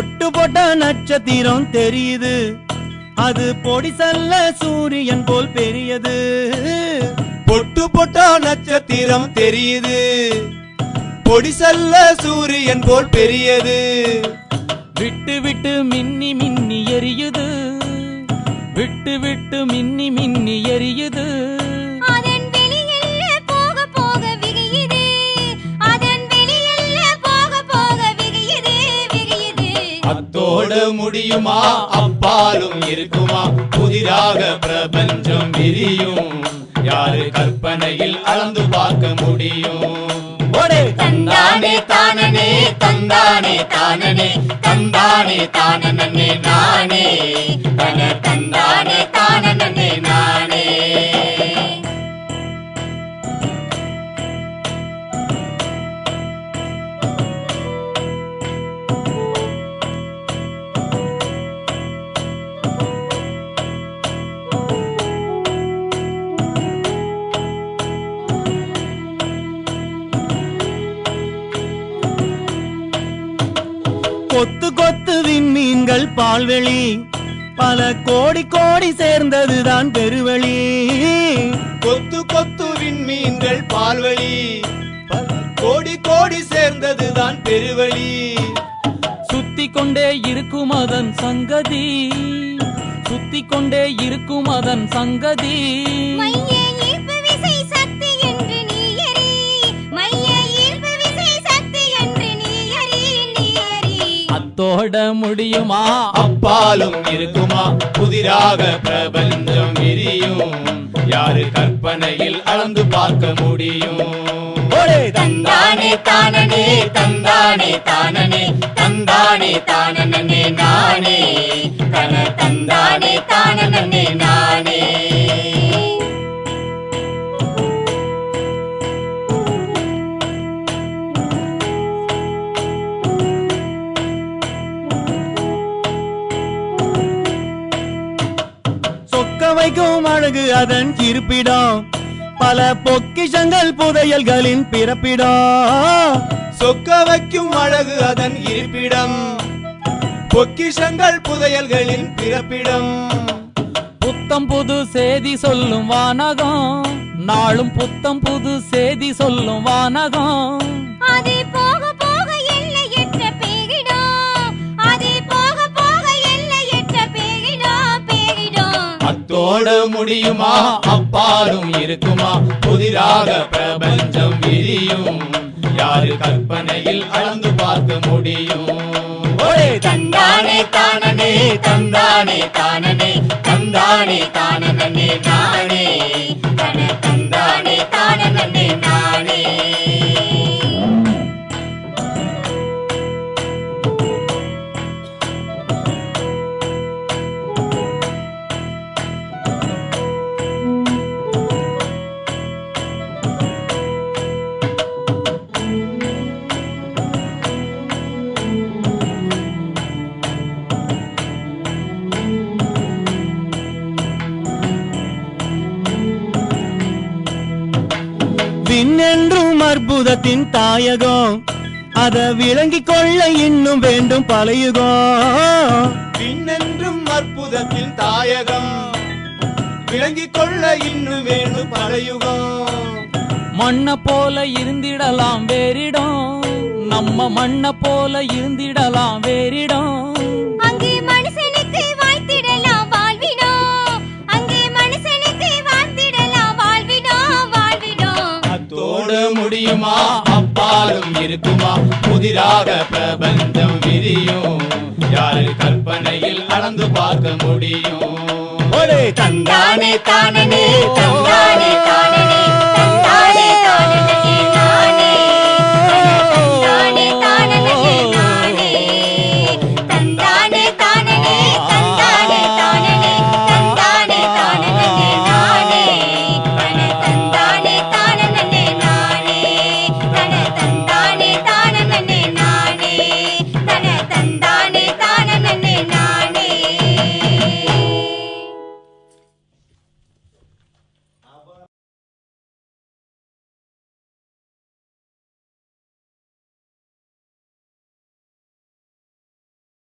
பொட்டு போட்ட நட்சத்திரம் தெரியுது. அது பொடி சல்ல சூரியன் போல் பெரியது. பொட்டு பொட்டா நட்சத்திரம் தெரியுது. பொடிசல்ல சூரியன் போல் பெரியது. விட்டு விட்டு மின்னி மின்னி முடியுமா அப்பாலும் இருக்குமா? புதிராக பிரபஞ்சம் விரியும். யாரு கற்பனையில் அளந்து பார்க்க முடியும்? தந்தானே தானனே தந்தானே தானனே தந்தானே தானனே நானே. தன தந்தானே தானனே விண்மீன்கள் பால்வெளி. பல கோடி கோடி சேர்ந்ததுதான் பெருவெளி. கொத்து கொத்து விண்மீன்கள் பால்வழி பல கோடி கோடி சேர்ந்ததுதான் பெருவழி சுத்தி கொண்டே இருக்கும் அதன் சங்கதி. சுத்தி கொண்டே இருக்கும் அதன் சங்கதி. ஓட முடியுமா? அப்பாலும் இருக்குமா? புதிராக பிரபஞ்சம் விரியும். யாரு கற்பனையில் அளந்து பார்க்க முடியும்? தந்தானே தானனே தந்தானே தானனே தந்தானே தானனே நானே. தன தந்தானே தானனே நானே. வைக்கும் அழகு அதன் இருப்பிடம். பல பொக்கிஷங்கள் புதையல்களின் பிறப்பிடம். சொக்க வைக்கும் அழகு அதன் இருப்பிடம். பொக்கிஷங்கள் புதையல்களின் பிறப்பிடம். புத்தம் புது செய்தி சொல்லும் வானகம். நாளும் புத்தம் புது செய்தி சொல்லும் வானகம். அதே தோட முடியுமா? அப்பாலும் இருக்குமா? புதிராக பிரபஞ்சம் விரியும். யாரு கற்பனையில் அளந்து பார்க்க முடியும்? தந்தானே தானனே தந்தானே தானனே தந்தானே தானனே தானே விண்ணென்றும் அற்புதத்தின் தாயகம். அத விளங்கிக் கொள்ள இன்னும் வேண்டும் பழையுகம் பின்னென்றும் அற்புதத்தின் தாயகம். விளங்கிக் கொள்ள இன்னும் வேணும் பழையுகம் மண்ண போல இருந்திடலாம் வேறிடம். நம்ம மண்ண போல இருந்திடலாம் அத்தோட முடியுமா? அப்பாலும் இருக்குமா? புதிராக பிரபஞ்சம் விரியும். யாரு கற்பனையில் அளந்து பார்க்க முடியும்? தந்தானே தானே தந்தானே.